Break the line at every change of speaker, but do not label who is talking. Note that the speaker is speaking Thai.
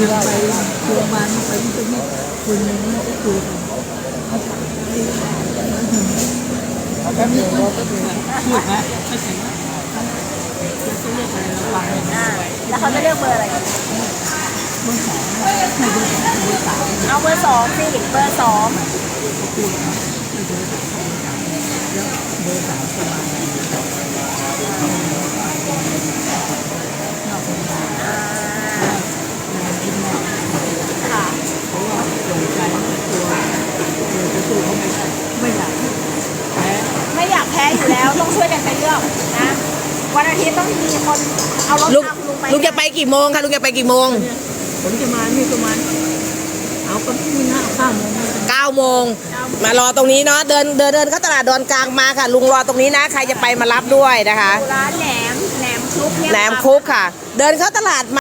คือไปโรงพยาบาลไปที่ตรงนี้คนหนึ่งก็คือ
แป๊บนึงรอแป๊บนึง
พูดไหมไม่ใช่ไหมเขาเรียกอะไรระวัง
อ่าแล้วเขาจะเลือกเบอร์อะไร
เบอร์สองไม่เบอร์สองเบอร์สาม
เอาเบอร์สองสิเบอร์สอง
เบอร์สามแล้วเบอร์สามประมาณนี้นอกจากนั้น
อ่า
กินนอก
ค่ะ
เพราะว่าสนใจในตัวตัวจะสู้เขาไม่ได้ไม่อยากแพ้
ไม่ อยากแพ้อยู่แล้วต้องช่วยกันไปเลือกนะวันอาทิตย์ต้องมีคนเอารถ
ลุง
พาคุณลุงไป
ลุงจะไปกี่โมงคะลุงจะไปกี่โมง
เนี่ยผมจะมานี่ประมาณเอาก็นี่นะข้าวโมงนะ
9โมงมารอตรงนี้เนาะเดินเดินเดินเข้าตลาดดอนกลางมาค่ะ ลุงรอตรงนี้นะ ใครจะไปมารับด้วยนะคะ
ร้านแหนมแหนมคลุกเนี่ย
แหนมคุกค่ะ เดินเข้าตลาดมา